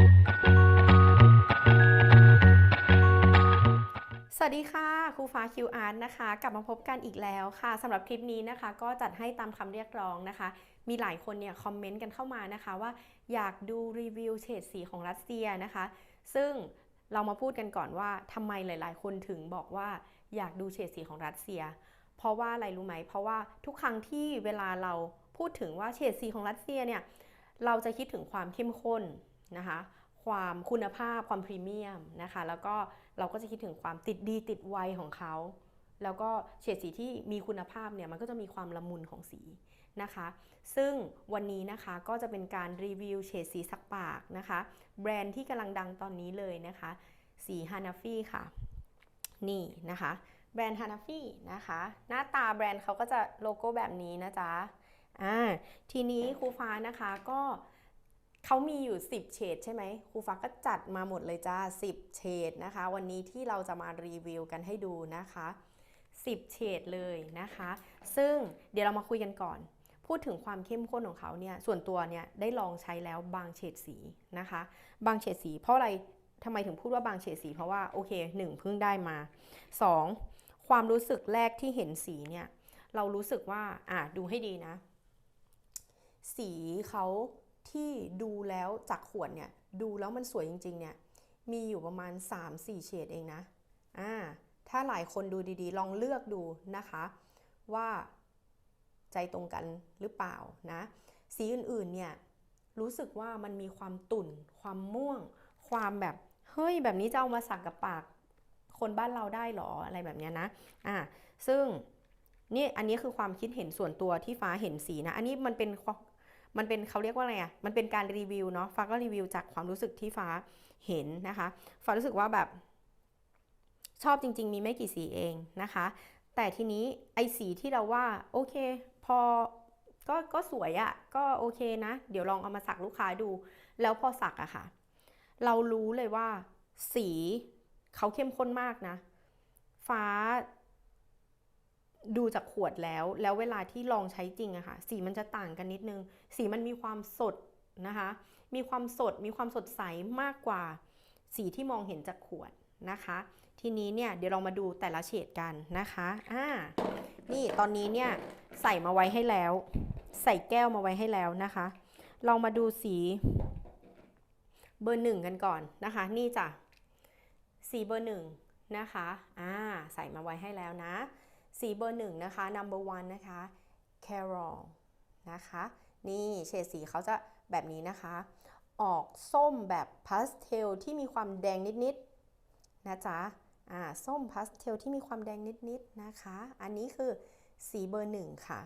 สวัสดีค่ะครูฟ้าคิวอาร์นะคะ กลับมาพบกันอีกแล้วค่ะสำหรับคลิปนี้นะคะ ก็จัดให้ตามคำเรียกร้องนะคะ มีหลายคนเนี่ยคอมเมนต์กันเข้ามานะคะ ว่าอยากดูรีวิวเฉดสีของรัสเซียนะคะ ซึ่งเรามาพูดกันก่อนว่าทำไมหลาย ๆ คนถึงบอกว่าอยากดูเฉดสีของรัสเซีย เพราะว่าอะไรรู้ไหม เพราะว่าทุกครั้งที่เวลาเราพูดถึงว่าเฉดสีของรัสเซียเนี่ยเราจะคิดถึงความเข้มข้น นะคะความคุณภาพความพรีเมียมนะคะแล้วก็เราก็จะคิดถึงความติดดีติดไวของเขา แล้วก็เฉดสีที่มีคุณภาพเนี่ยมันก็จะมีความละมุนของสีนะคะ ซึ่งวันนี้นะคะก็จะเป็นการรีวิวเฉดสีสักปากนะคะ แบรนด์ที่กำลังดังตอนนี้เลยนะคะ สีฮานาฟี่ค่ะ นี่นะคะ แบรนด์ฮานาฟี่นะคะ หน้าตาแบรนด์เขาก็จะโลโก้แบบนี้นะจ๊ะอ่าทีนี้ครูฟ้านะคะก็ เขามีอยู่ 10 เฉดใช่ไหมครูฟ้าก็จัดมาหมดเลยจ้า 10 เฉดนะคะ วันนี้ที่เราจะมารีวิวกันให้ดูนะคะ 10 เฉดเลยนะคะ ซึ่งเดี๋ยวเรามาคุยกันก่อน พูดถึงความเข้มข้นของเขาเนี่ย ส่วนตัวเนี่ยได้ลองใช้แล้วบางเฉดสีนะคะ บางเฉดสีเพราะอะไรทำไมถึงพูดว่าบางเฉดสีเพราะว่าโอเคหนึ่งเพิ่งได้มา 2. ความรู้สึกแรกที่เห็นสีเนี่ย เรารู้สึกว่าอะดูให้ดีนะ สีเขา ที่ดูแล้วจากขวดเนี่ยดูแล้วมันสวยจริงๆเนี่ยมีอยู่ประมาณ 3-4 เฉดเองนะอ่าถ้าหลายคนดูดีๆ ลองเลือกดูนะคะ ว่าใจตรงกันหรือเปล่านะ สีอื่นๆเนี่ยรู้สึกว่ามันมีความตุ่น ความม่วง ความแบบเฮ้ยแบบนี้จะเอามาสักกับปากคนบ้านเราได้หรออะไรแบบเนี้ยนะอ่าซึ่งนี่อันนี้คือความคิดเห็นส่วนตัวที่ฟ้าเห็นสีนะ อันนี้มันเป็น มันเป็นเขาเรียกว่าอะไรอะ มันเป็นการรีวิวเนาะฟ้าก็รีวิวจากความรู้สึกที่ฟ้าเห็นนะคะ ฟ้ารู้สึกว่าแบบ ชอบจริง ๆ มีไม่กี่สีเองนะคะ แต่ทีนี้ไอสีที่เราว่าโอเค พอก็ก็สวยอะ่ะก็โอเคนะ เดี๋ยวลองเอามาสักลูกค้าดู แล้วพอสักอะค่ะ เรารู้เลยว่าสีเขาเข้มข้นมากนะ ฟ้า ดูจากขวดแล้ว แล้วเวลาที่ลองใช้จริงอะค่ะ สีมันจะต่างกันนิดนึง สีมันมีความสดนะคะ มีความสด มีความสดใสมากกว่า สีที่มองเห็นจากขวดนะคะ ทีนี้เนี่ยเดี๋ยวเรามาดูแต่ละเฉดกันนะคะ อ่า นี่ตอนนี้เนี่ยใส่มาไว้ให้แล้ว ใส่แก้วมาไว้ให้แล้วนะคะ เรามาดูสีเบอร์หนึ่งกันก่อนนะคะ นี่จ้ะ สีเบอร์หนึ่งนะคะ อ่า ใส่มาไว้ให้แล้วนะ สีเบอร์หนึ่งนะคะ number one นะคะ Carol นะคะ นี่เฉดสีเขาจะแบบนี้นะคะ ออกส้มแบบพาสเทลที่มีความแดงนิดๆนะจ๊ะอ่าส้มพาสเทลที่มีความแดงนิดๆนะคะ อันนี้คือสีเบอร์หนึ่งค่ะ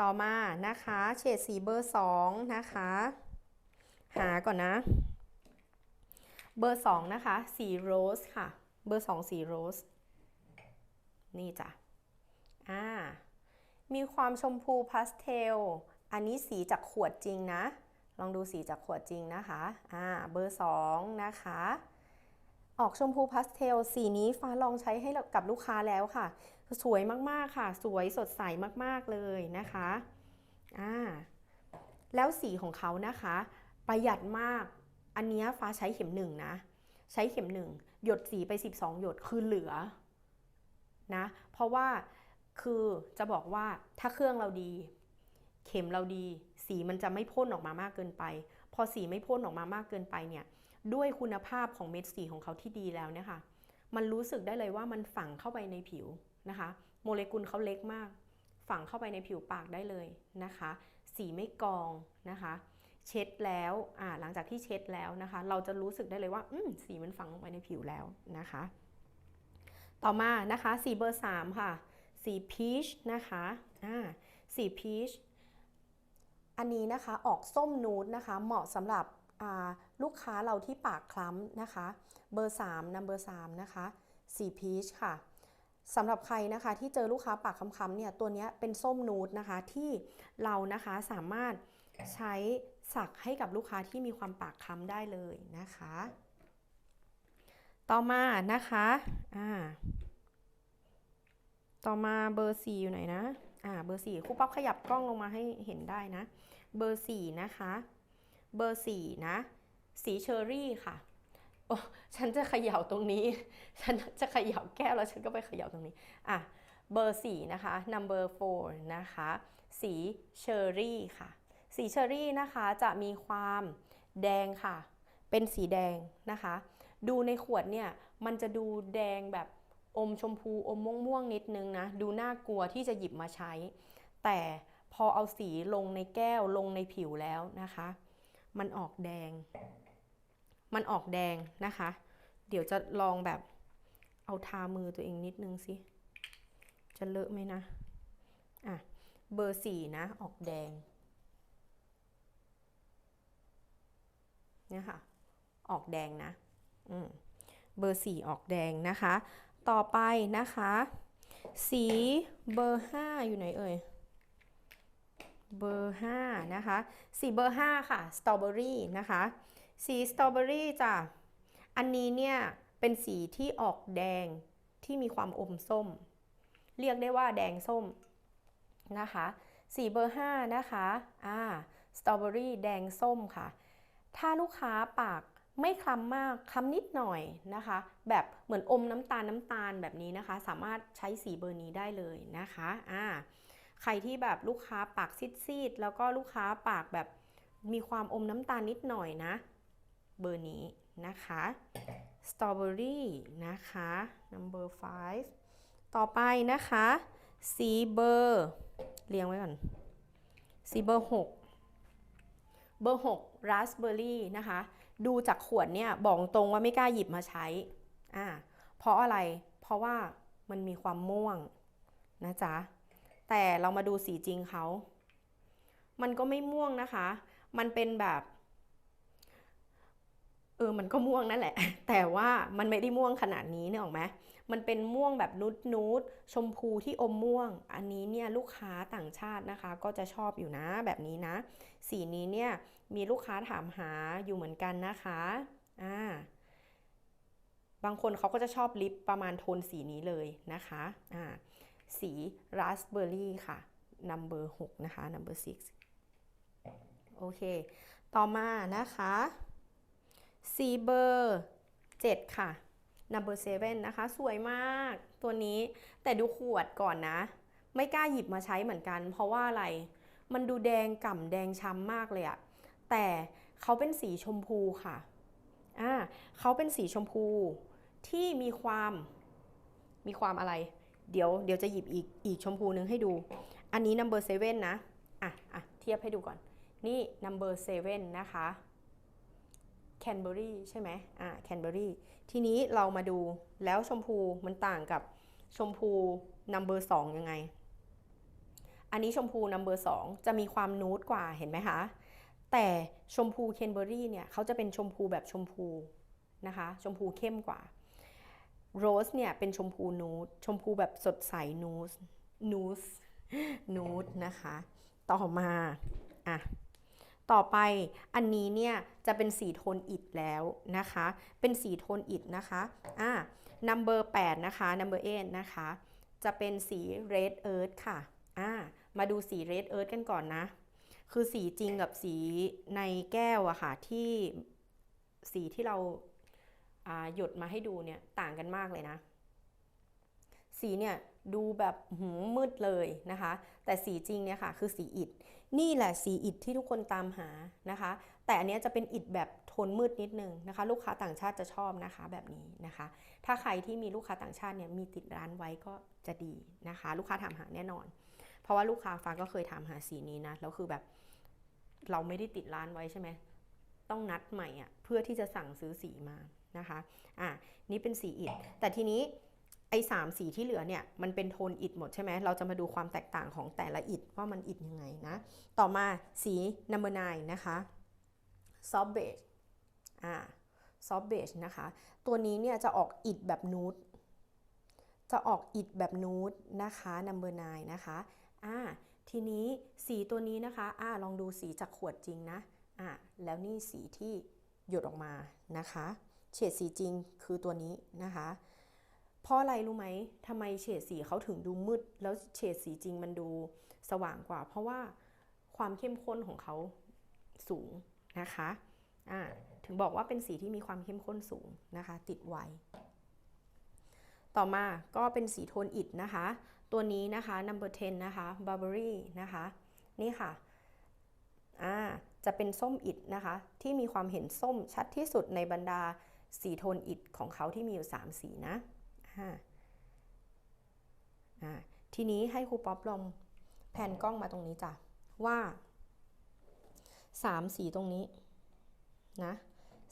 ต่อมานะคะเฉดสีเบอร์สองนะคะ หาก่อนนะ เบอร์สองนะคะ สีโรสค่ะ เบอร์สองสีโรส นี่จ้ะอ่ามีความชมพูพาสเทล อันนี้สีจากขวดจริงนะ ลองดูสีจากขวดจริงนะคะอ่าเบอร์สองนะคะ ออกชมพูพาสเทล สีนี้ฟ้าลองใช้ให้กับลูกค้าแล้วค่ะ สวยมากๆค่ะ สวยสดใสมากๆเลยนะคะอ่าแล้วสีของเขานะคะ ประหยัดมาก อันนี้ฟ้าใช้เข็มหนึ่งนะ ใช้เข็มหนึ่งหยดสีไป 12 หยดคือเหลือ นะ เพราะว่าคือจะบอกว่าถ้าเครื่องเราดี เข็มเราดี สีมันจะไม่พ่นออกมามากเกินไป พอสีไม่พ่นออกมามากเกินไปเนี่ย ด้วยคุณภาพของเม็ดสีของเขาที่ดีแล้วเนี่ยค่ะมันรู้สึกได้เลยว่ามันฝังเข้าไปในผิวนะคะ โมเลกุลเขาเล็กมาก ฝังเข้าไปในผิวปากได้เลยนะคะ สีไม่กองนะคะ เช็ดแล้วหลังจากที่เช็ดแล้วนะคะ เราจะรู้สึกได้เลยว่าสีมันฝังลงไปในผิวแล้วนะคะ ต่อมานะคะสีเบอร์3ค่ะ สีพีชนะคะอ่าสีพีชอันนี้นะคะออกส้มนูดนะคะ เหมาะสำหรับลูกค้าเราที่ปากคล้ำนะคะ เบอร์3นัมเบอร์3นะคะ สีพีชค่ะสำหรับใครนะคะที่เจอลูกค้าปากค้ำๆเนี่ยตัวนี้เป็นส้มนูดนะคะที่เรานะคะสามารถใช้สักให้กับลูกค้าที่มีความปากค้ำได้เลยนะคะ ต่อมานะคะอ่าต่อมาเบอร์4อยู่ไหนนะอ่าเบอร์4ครูป๊อปขยับกล้องลงมาให้เห็นได้นะ เบอร์4นะคะ เบอร์สี่นะ สีเชอร์รี่ค่ะโอ้ฉันจะเขย่าตรงนี้ ฉันจะเขย่าแก้วแล้วฉันก็ไปเขย่าตรงนี้ อะ เบอร์สี่นะคะ number four นะคะ สีเชอร์รี่ค่ะ สีเชอร์รี่นะคะจะมีความแดงค่ะ เป็นสีแดงนะคะ ดูในขวดเนี่ยมันจะดูแดงแบบอมชมพูอมม่วงๆนิดนึงนะ ดูน่ากลัวที่จะหยิบมาใช้ แต่พอเอาสีลงในแก้วลงในผิวแล้วนะคะ มันออกแดง มันออกแดงนะคะ เดี๋ยวจะลองแบบเอาทามือตัวเองนิดนึงสิ จะเลอะไหมนะ อะ เบอร์สี่นะ ออกแดง เนี่ยค่ะ ออกแดงนะ เบอร์สีออกแดงนะคะ ต่อไปนะคะ สีเบอร์ห้าอยู่ไหนเอ่ย เบอร์ห้านะคะ สีเบอร์ห้าค่ะ สตรอเบอรี่นะคะ สีสตรอเบอรี่จ้ะ อันนี้เนี่ย เป็นสีที่ออกแดงที่มีความอมส้ม เรียกได้ว่าแดงส้มนะคะ สีเบอร์ห้านะคะ อ่า สตรอเบอรี่แดงส้มค่ะ ถ้าลูกค้าปาก ไม่คล้ำมากคล้ำนิดหน่อยนะคะ แบบเหมือนอมน้ำตาลน้ำตาลแบบนี้นะคะ สามารถใช้สีเบอร์นี้ได้เลยนะคะอ่าใครที่แบบลูกค้าปากซีดๆแล้วก็ลูกค้าปากแบบมีความอมน้ำตาลนิดหน่อยนะ เบอร์นี้นะคะสตรอเบอรี่นะคะ number five ต่อไปนะคะ สีเบอร์เรียงไว้ก่อน สีเบอร์หกเบอร์6ราสเบอร์รี่นะคะ ดูจากขวดเนี่ยบอกตรงว่าไม่กล้าหยิบมาใช้อ่าเพราะอะไร เพราะว่ามันมีความม่วงนะจ๊ะ แต่เรามาดูสีจริงเขา มันก็ไม่ม่วงนะคะ มันเป็นแบบ เออมันก็ม่วงนั่นแหละ แต่ว่ามันไม่ได้ม่วงขนาดนี้เนี่ยหรอกไหมมันเป็นม่วงแบบนุดนูดๆชมพูที่อมม่วง อันนี้เนี่ยลูกค้าต่างชาตินะคะ ก็จะชอบอยู่นะแบบนี้นะ สีนี้เนี่ยมีลูกค้าถามหาอยู่เหมือนกันนะคะอ่าบางคนเขาก็จะชอบลิปประมาณโทนสีนี้เลยนะคะอ่าสีราสเบอร์รี่ค่ะ number 6นะคะ number 6โอเค ต่อมานะคะ สีเบอร์7ค่ะ number 7นะคะ สวยมากตัวนี้แต่ดูขวดก่อนนะ ไม่กล้าหยิบมาใช้เหมือนกัน เพราะว่าอะไร มันดูแดงก่ำแดงช้ำมากเลยอะแต่เขาเป็นสีชมพูค่ะอ่าเขาเป็นสีชมพูที่มีความมีความอะไร เดี๋ยวเดี๋ยวจะหยิบอีกอีกชมพูนึงให้ดู อันนี้ number 7นะ อะอะเทียบให้ดูก่อน นี่ number 7นะคะ นเบอรี่ใช่ไหมอ่าแคนเบอรี่ทีนี้เรามาดูแล้วชมพูมันต่างกับชมพู number 2ยังไง อันนี้ชมพู number 2จะมีความนูดกว่าเห็นไหมคะ แต่ชมพูเคนเบอรี่เนี่ยเขาจะเป็นชมพูแบบชมพูนะคะ ชมพูเข้มกว่าโรสเนี่ยเป็นชมพูนูดชมพูแบบสดใสนูสนูสนูดนะคะ ต่อมาอะ ต่อไปอันนี้เนี่ยจะเป็นสีโทนอิฐแล้วนะคะ เป็นสีโทนอิฐนะคะอะ number 8นะคะ number 8นะคะ จะเป็นสี red earth ค่ะอ่ามาดูสี red earth กันก่อนนะ คือสีจริงกับสีในแก้วอะค่ะที่สีที่เราหยดมาให้ดูเนี่ยต่างกันมากเลยนะ สีเนี่ยดูแบบหืมมืดเลยนะคะ แต่สีจริงเนี่ยค่ะคือสีอิฐ นี่แหละสีอิฐที่ทุกคนตามหานะคะ แต่อันนี้จะเป็นอิฐแบบโทนมืดนิดนึงนะคะ ลูกค้าต่างชาติจะชอบนะคะแบบนี้นะคะ ถ้าใครที่มีลูกค้าต่างชาติเนี่ยมีติดร้านไว้ก็จะดีนะคะ ลูกค้าถามหาแน่นอน เพราะว่าลูกค้าฟ้าก็เคยถามหาสีนี้นะแล้วคือแบบเราไม่ได้ติดร้านไว้ใช่ไหมต้องนัดใหม่อะเพื่อที่จะสั่งซื้อสีมานะคะอะนี่เป็นสีอิฐแต่ทีนี้ ไอ้สามสีที่เหลือเนี่ยมันเป็นโทนอิฐหมดใช่ไหมเราจะมาดูความแตกต่างของแต่ละอิฐว่ามันอิฐยังไงนะ ต่อมาสี number nine นะคะ soft beige อ่า soft beige นะคะ ตัวนี้เนี่ยจะออกอิฐแบบนูดจะออกอิฐแบบนูดนะคะ number nine นะคะอ่าทีนี้สีตัวนี้นะคะอ่าลองดูสีจากขวดจริงนะอ่าแล้วนี่สีที่หยดออกมานะคะ เฉดสีจริงคือตัวนี้นะคะ เพราะอะไรรู้ไหมทำไมเฉดสีเขาถึงดูมืด แล้วเฉดสีจริงมันดูสว่างกว่า เพราะว่าความเข้มข้นของเขาสูงนะคะอ่าถึงบอกว่าเป็นสีที่มีความเข้มข้นสูงนะคะ ติดไวต่อมาก็เป็นสีโทนอิฐนะคะ ตัวนี้นะคะ number 10 นะคะ Burberry นะคะ นี่ค่ะอ่าจะเป็นส้มอิฐนะคะ ที่มีความเห็นส้มชัดที่สุดในบรรดาสีโทนอิฐของเขาที่มีอยู่ 3 สีนะ อ่าอ่าทีนี้ให้ครูป๊อปลองแผ่นกล้องมาตรงนี้จ้ะ ว่า 3 สีตรงนี้นะ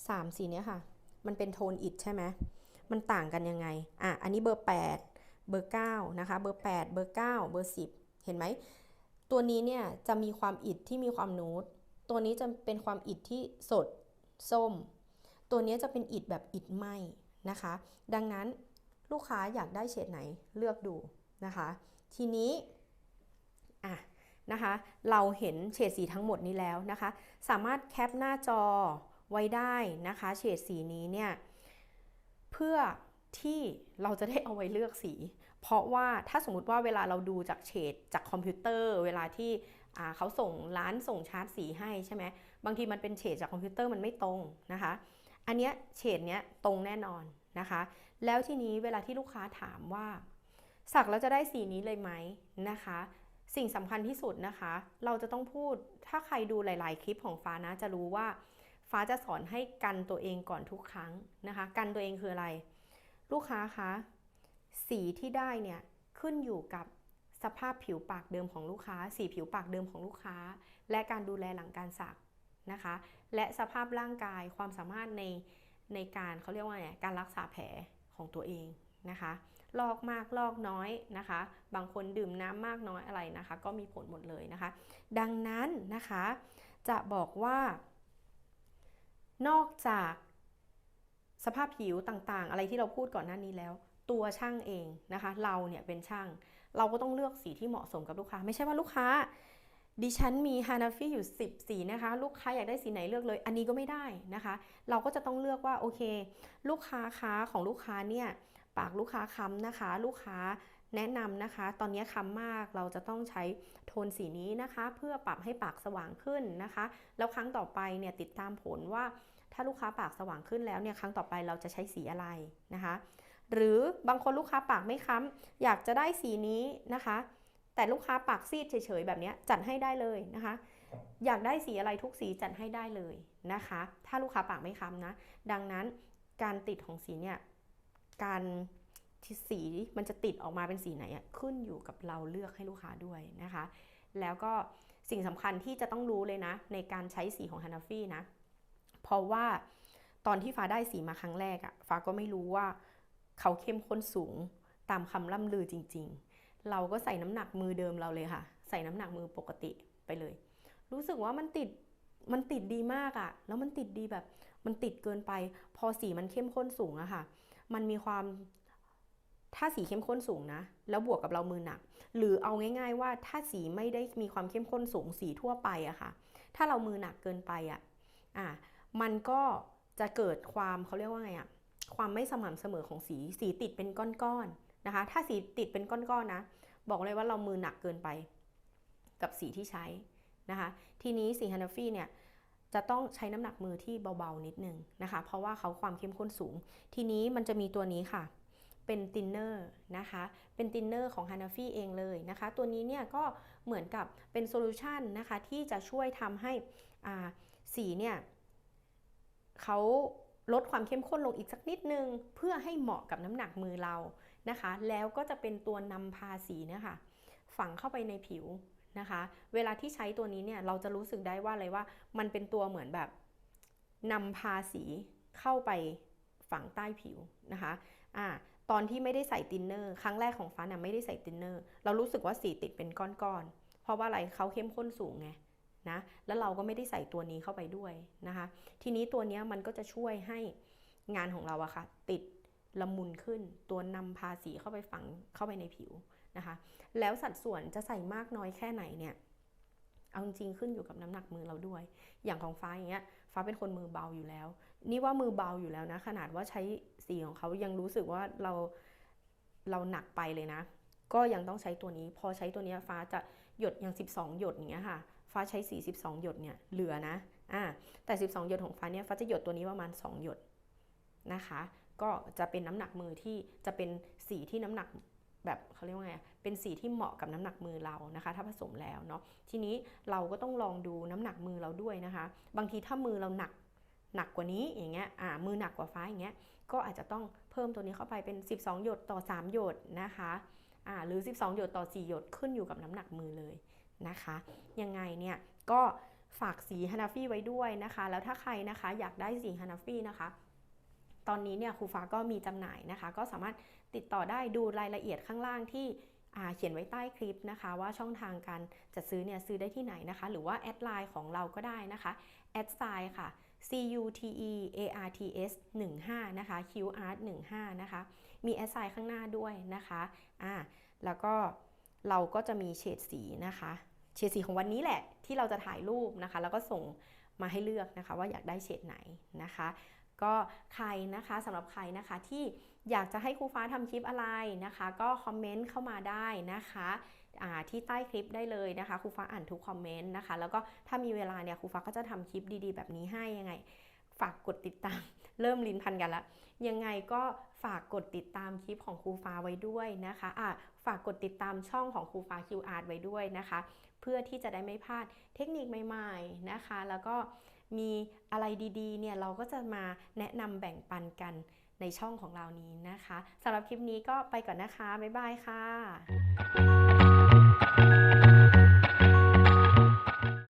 สามสีเนี้ยค่ะ มันเป็นโทนอิฐใช่ไหมมันต่างกันยังไง อะ อันนี้เบอร์ 8 เบอร์ 9 นะคะ เบอร์ 8 เบอร์ 9 เบอร์ 10 เห็นไหม ตัวนี้เนี่ยจะมีความอิฐที่มีความนูดตัวนี้จะเป็นความอิฐที่สด ส้ม ตัวนี้จะเป็นอิฐแบบอิฐไหมนะคะ ดังนั้น ลูกค้าอยากได้เฉดไหนเลือกดูนะคะ ทีนี้อะนะคะเราเห็นเฉดสีทั้งหมดนี้แล้วนะคะ สามารถแคปหน้าจอไว้ได้นะคะเฉดสีนี้เนี่ยเพื่อที่เราจะได้เอาไว้เลือกสี เพราะว่าถ้าสมมติว่าเวลาเราดูจากเฉดจากคอมพิวเตอร์ เวลาที่เขาส่งร้านส่งชาร์ตสีให้ใช่ไหมบางทีมันเป็นเฉดจากคอมพิวเตอร์มันไม่ตรงนะคะ อันเนี้ยเฉดเนี้ยตรงแน่นอนนะคะ แล้วทีนี้เวลาที่ลูกค้าถามว่าสักแล้วจะได้สีนี้เลยไหมนะคะ สิ่งสำคัญที่สุดนะคะ เราจะต้องพูดถ้าใครดูหลาย ๆ คลิปของฟ้านะจะรู้ว่า ฟ้าจะสอนให้กันตัวเองก่อนทุกครั้งนะคะ กันตัวเองคืออะไร ลูกค้าคะสีที่ได้เนี่ยขึ้นอยู่กับสภาพผิวปากเดิมของลูกค้า สีผิวปากเดิมของลูกค้า และการดูแลหลังการสักนะคะ และสภาพร่างกายความสามารถในในการเขาเรียกว่าไงการรักษาแผล ของตัวเองนะคะลอกมากลอกน้อยนะคะ บางคนดื่มน้ำมากน้อยอะไรนะคะ ก็มีผลหมดเลยนะคะ ดังนั้นนะคะจะบอกว่า นอกจากสภาพผิวต่างๆ อะไรที่เราพูดก่อนหน้านี้แล้ว ตัวช่างเองนะคะ เราเนี่ยเป็นช่าง เราก็ต้องเลือกสีที่เหมาะสมกับลูกค้า ไม่ใช่ว่าลูกค้า ดิฉันมีฮานาฟิอยู่ 10 สีนะคะ ลูกค้าอยากได้สีไหนเลือกเลย อันนี้ก็ไม่ได้นะคะ เราก็จะต้องเลือกว่าโอเค ลูกค้าค้าของลูกค้าเนี่ยปากลูกค้าค้ำนะคะ ลูกค้าแนะนำนะคะ ตอนนี้ค้ำมากเราจะต้องใช้โทนสีนี้นะคะ เพื่อปรับให้ปากสว่างขึ้นนะคะ แล้วครั้งต่อไปเนี่ยติดตามผลว่าถ้าลูกค้าปากสว่างขึ้นแล้วเนี่ยครั้งต่อไปเราจะใช้สีอะไรนะคะ หรือบางคนลูกค้าปากไม่ค้ำอยากจะได้สีนี้นะคะ แต่ลูกค้าปากซีดเฉยๆแบบนี้จัดให้ได้เลยนะคะ อยากได้สีอะไรทุกสีจัดให้ได้เลยนะคะ ถ้าลูกค้าปากไม่ค้ำนะ ดังนั้นการติดของสีเนี่ยการที่สีมันจะติดออกมาเป็นสีไหนขึ้นอยู่กับเราเลือกให้ลูกค้าด้วยนะคะ แล้วก็สิ่งสำคัญที่จะต้องรู้เลยนะ ในการใช้สีของฮานาฟี่นะ เพราะว่าตอนที่ฟ้าได้สีมาครั้งแรกอะฟ้าก็ไม่รู้ว่าเขาเข้มข้นสูงตามคำล่ำลือจริง ๆ เราก็ใส่น้ำหนักมือเดิมเราเลยค่ะ ใส่น้ำหนักมือปกติไปเลย รู้สึกว่ามันติดมันติดดีมากอะแล้วมันติดดีแบบ มันติดเกินไป พอสีมันเข้มข้นสูงอะค่ะ มันมีความถ้าสีเข้มข้นสูงนะ แล้วบวกกับเรามือหนัก หรือเอาง่าย ๆ ว่าถ้าสีไม่ได้มีความเข้มข้นสูงสีทั่วไปอะค่ะ ถ้าเรามือหนักเกินไปอะอะมันก็จะเกิดความเขาเรียกว่าไงอะ ความไม่สม่ำเสมอของสีสีติดเป็นก้อนๆนะคะ ถ้าสีติดเป็นก้อนๆนะ บอกเลยว่าเรามือหนักเกินไป กับสีที่ใช้นะคะ ทีนี้สีฮันนาฟี่เนี่ยจะต้องใช้น้ำหนักมือที่เบาๆนิดนึงนะคะ เพราะว่าเขาความเข้มข้นสูง ทีนี้มันจะมีตัวนี้ค่ะ เป็นตินเนอร์นะคะ เป็นตินเนอร์ของ Hanafi เองเลยนะคะ ตัวนี้เนี่ยก็เหมือนกับเป็นโซลูชันนะคะที่จะช่วยทำให้สีเนี่ยเขา ลดความเข้มข้นลงอีกสักนิดนึง เพื่อให้เหมาะกับน้ำหนักมือเรานะคะ แล้วก็จะเป็นตัวนำพาสีนี่ยค่ะฝังเข้าไปในผิวนะคะ เวลาที่ใช้ตัวนี้เนี่ยเราจะรู้สึกได้ว่าอะไรว่า มันเป็นตัวเหมือนแบบนำพาสีเข้าไปฝังใต้ผิวนะคะอ่าตอนที่ไม่ได้ใส่ตินเนอร์ ครั้งแรกของฟ้าน่ะไม่ได้ใส่ตินเนอร์ เรารู้สึกว่าสีติดเป็นก้อนๆ เพราะว่าอะไรเขาเข้มข้นสูงไง นะแล้วเราก็ไม่ได้ใส่ตัวนี้เข้าไปด้วยนะคะ ทีนี้ตัวนี้มันก็จะช่วยให้งานของเราอะค่ะ ติดละมุนขึ้น ตัวนำพาสีเข้าไปฝังเข้าไปในผิวนะคะ แล้วสัดส่วนจะใส่มากน้อยแค่ไหนเนี่ยเอาจริงขึ้นอยู่กับน้ำหนักมือเราด้วย อย่างของฟ้าอย่างเงี้ย ฟ้าเป็นคนมือเบาอยู่แล้ว นี่ว่ามือเบาอยู่แล้วนะ ขนาดว่าใช้สีของเขายังรู้สึกว่าเราเราหนักไปเลยนะ ก็ยังต้องใช้ตัวนี้ พอใช้ตัวนี้ฟ้าจะหยดอย่าง 12 หยดอย่างเงี้ยค่ะ ฟ้าใช้สี12 หยดเนี่ยเหลือนะอ่าแต่ 12 หยดของฟ้าเนี่ยฟ้าจะหยดตัวนี้ประมาณ 2 หยดนะคะ ก็จะเป็นน้ำหนักมือที่จะเป็นสีที่น้ำหนักแบบเขาเรียกว่าไง เป็นสีที่เหมาะกับน้ำหนักมือเรานะคะ ถ้าผสมแล้วเนาะ ทีนี้เราก็ต้องลองดูน้ำหนักมือเราด้วยนะคะ บางทีถ้ามือเราหนักหนักกว่านี้อย่างเงี้ย อ่า มือหนักกว่าฟ้าอย่างเงี้ย ก็อาจจะต้องเพิ่มตัวนี้เข้าไปเป็น 12 หยดต่อ 3 หยดนะคะ อ่า หรือ 12 หยดต่อ 4 หยดขึ้นอยู่กับน้ำหนักมือเลย นะคะ ยังไงเนี่ยก็ฝากสีฮานาฟี่ไว้ด้วยนะคะ แล้วถ้าใครนะคะอยากได้สีฮานาฟี่นะคะ ตอนนี้เนี่ยครูฟ้าก็มีจำหน่ายนะคะ ก็สามารถติดต่อได้ดูรายละเอียดข้างล่างที่เขียนไว้ใต้คลิปนะคะ ว่าช่องทางการจัดซื้อเนี่ยซื้อได้ที่ไหนนะคะ หรือว่าแอดไลน์ของเราก็ได้นะคะแอดไซน์ค่ะ C U T E A R T S 15นะคะ Q Art 15นะคะ มีแอดไซน์ข้างหน้าด้วยนะคะอ่าแล้วก็ เราก็จะมีเฉดสีนะคะ เฉดสีของวันนี้แหละที่เราจะถ่ายรูปนะคะ แล้วก็ส่งมาให้เลือกนะคะ ว่าอยากได้เฉดไหนนะคะ ก็ใครนะคะสำหรับใครนะคะที่อยากจะให้ครูฟ้าทำคลิปอะไรนะคะ ก็คอมเมนต์เข้ามาได้นะคะอ่าที่ใต้คลิปได้เลยนะคะครูฟ้าอ่านทุกคอมเมนต์นะคะ แล้วก็ถ้ามีเวลาเนี่ยครูฟ้าก็จะทำคลิปดีๆ แบบนี้ให้ยังไง ฝากกดติดตาม เริ่มลิ้นพันกันละ ยังไงก็ฝากกดติดตามคลิปของครูฟ้าไว้ด้วยนะคะอะฝากกดติดตามช่องของครูฟ้า QR ไว้ด้วยนะคะ เพื่อที่จะได้ไม่พลาดเทคนิคใหม่ๆนะคะ แล้วก็มีอะไรดีๆ เนี่ยเราก็จะมาแนะนำแบ่งปันกันในช่องของเรานี้นะคะสำหรับคลิปนี้ก็ไปก่อนนะคะ บ๊ายบายค่ะ